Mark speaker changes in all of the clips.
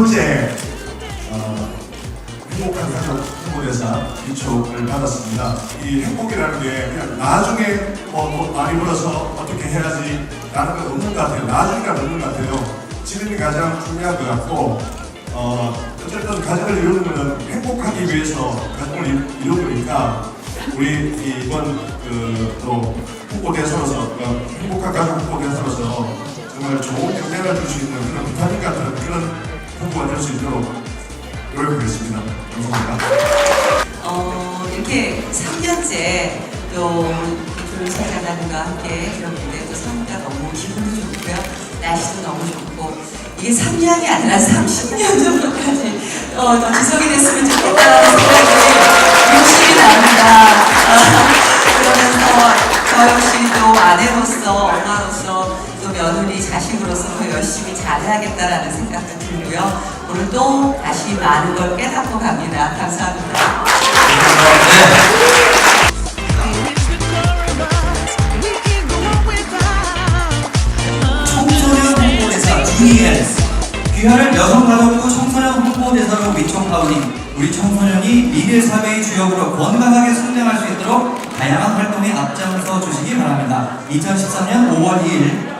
Speaker 1: 번째 어, 행복한 가족 홍보대사 기초를 받았습니다. 이 행복이라는 게 그냥 나중에 뭐, 뭐 많이 벌어서 어떻게 해야지 라는 건 없는 것 같아요. 나중에가 없는 것 같아요. 지금이 가장 중요한 것 같고 어, 어쨌든 가족을 이루는 것은 행복하기 위해서 가족을 이- 이루는 거니까 우리 이번 그또 홍보대사로서 어, 행복한 가족 홍보대사로서 정말 좋은 영향을 줄 수 있는 그런 비타민 같은 그런 될수 있도록 노력하겠습니다. 감사합니다.
Speaker 2: 어, 이렇게 3년째 또 조사장님과 함께 이런 무대 또 서니까 너무 기분도 좋고요. 날씨도 너무 좋고 이게 3년이 아니라 30년 정도까지 어, 더 지속이 됐으면 좋겠다 또 며느리 자식으로서 더 열심히 잘해야겠다라는 생각도 들고요. 오늘 또 다시 많은 걸 깨닫고 갑니다. 감사합니다.
Speaker 3: 청소년 홍보대사 주니엘 귀하를 여성가족부 청소년 홍보대사로 위촉하오니 우리 청소년이 미래 사회의 주역으로 건강하게 성장할 수 있도록 다양한 활동에 앞장서 주시기 바랍니다. 2013년 5월 2일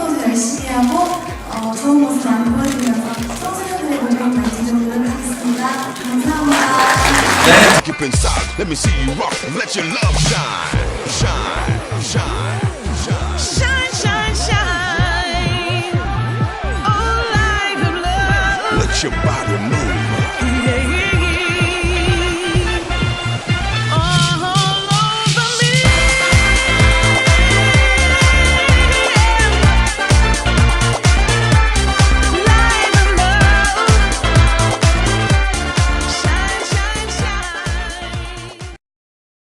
Speaker 4: 열심히 하고 어, 좋은 모습 많이 보여드리면서 청소년들의 감사합니다.
Speaker 5: Inside, let me see you rock, let your love shine, shine, shine, shine,
Speaker 6: shine, shine, shine. Light of love.
Speaker 5: Let your body move.